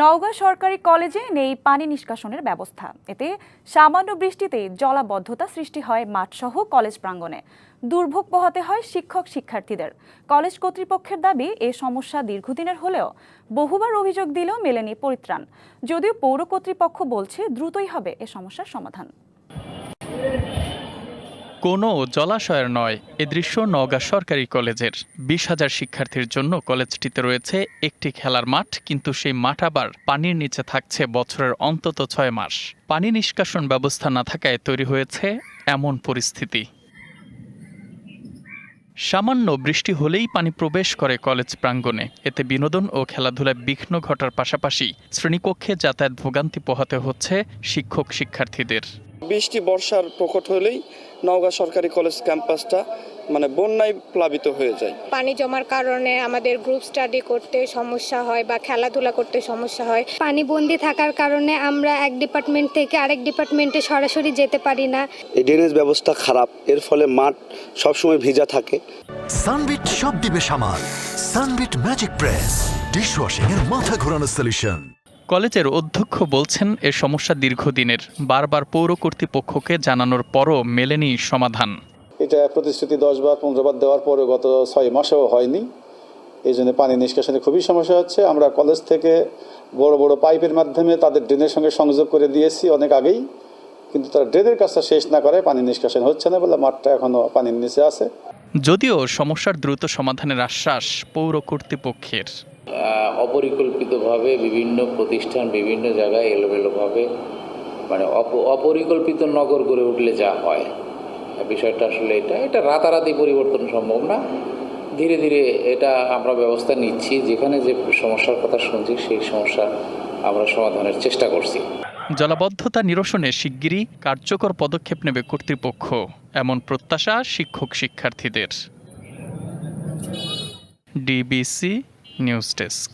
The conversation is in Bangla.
নওগাঁ সরকারি কলেজে নেই পানি নিষ্কাশনের ব্যবস্থা। এতে সামান্য বৃষ্টিতে জলাবদ্ধতা সৃষ্টি হয় মাঠসহ কলেজ প্রাঙ্গণে। দুর্ভোগ পোহাতে হয় শিক্ষক শিক্ষার্থীদের। কলেজ কর্তৃপক্ষের দাবি, এ সমস্যা দীর্ঘদিনের হলেও বহুবার অভিযোগ দিলেও মেলেনি পরিত্রাণ। যদিও পৌর কর্তৃপক্ষ বলছে দ্রুতই হবে এ সমস্যার সমাধান। কোনো জলাশয়ের নয়, এ দৃশ্য নওগাঁ সরকারি কলেজের। বিশ হাজার শিক্ষার্থীর জন্য কলেজটিতে রয়েছে একটি খেলার মাঠ, কিন্তু সেই মাঠ আবার পানির নিচে থাকছে বছরের অন্তত ছয় মাস। পানি নিষ্কাশন ব্যবস্থা না থাকায় তৈরি হয়েছে এমন পরিস্থিতি। সামান্য বৃষ্টি হলেই পানি প্রবেশ করে কলেজ প্রাঙ্গণে। এতে বিনোদন ও খেলাধুলায় বিঘ্ন ঘটার পাশাপাশি শ্রেণীকক্ষে যাতায়াত ভোগান্তি পোহাতে হচ্ছে শিক্ষক শিক্ষার্থীদের বৃষ্টি, বর্ষার প্রকট হলেই নওগাঁ সরকারি কলেজ ক্যাম্পাসটা মানে বন্যায় প্লাবিত হয়ে যায়। পানি জমার কারণে আমাদের গ্রুপ স্টাডি করতে সমস্যা হয় বা খেলাধুলা করতে সমস্যা হয়। পানি বন্দি থাকার কারণে আমরা এক ডিপার্টমেন্ট থেকে আরেক ডিপার্টমেন্টে সরাসরি যেতে পারি না। এই ড্রেনেজ ব্যবস্থা খারাপ এর ফলে মাঠ সবসময় ভিজা থাকে। সানবিট সব দিবে সামাল। সানবিট ম্যাজিক প্রেস ডিশওয়াশিং এর মাথা ঘোরানো সলিউশন কলেজের অধ্যক্ষ বলছেন এ সমস্যা দীর্ঘদিনের। বারবার পৌর কর্তৃপক্ষকে জানানোর পরও মেলেনি সমাধান। এটা প্রতিশ্রুতি দশ বার পনেরো বার দেওয়ার পরে গত ছয় মাসেও হয়নি। এই জন্য পানি নিষ্কাশনে খুবই সমস্যা হচ্ছে। আমরা কলেজ থেকে বড় বড় পাইপের মাধ্যমে তাদের ড্রেনের সঙ্গে সংযোগ করে দিয়েছি অনেক আগেই। কিন্তু তারা ড্রেনের কাজটা শেষ না করে পানি নিষ্কাশন হচ্ছে না বলে মাঠটা এখনও পানির নিচে আছে। যদিও সমস্যার দ্রুত সমাধানের আশ্বাস পৌর কর্তৃপক্ষের। অপরিকল্পিতভাবে বিভিন্ন প্রতিষ্ঠান বিভিন্ন জায়গায় এলোমেলোভাবে মানে অপ- অপরিকল্পিত নগর গড়ে উঠলে যা হয়। বিষয়টা আসলে এটা এটা রাতারাতি পরিবর্তন সম্ভব না। ধীরে ধীরে এটা আমরা ব্যবস্থা নিচ্ছি, যেখানে যে সমস্যার কথা শুনছি, সেই সমস্যা আমরা সমাধানের চেষ্টা করছি। জলাবদ্ধতা নিরসনে শিগগিরই কার্যকর পদক্ষেপ নেবে কর্তৃপক্ষ, এমন প্রত্যাশা শিক্ষক শিক্ষার্থীদের। DBC news desk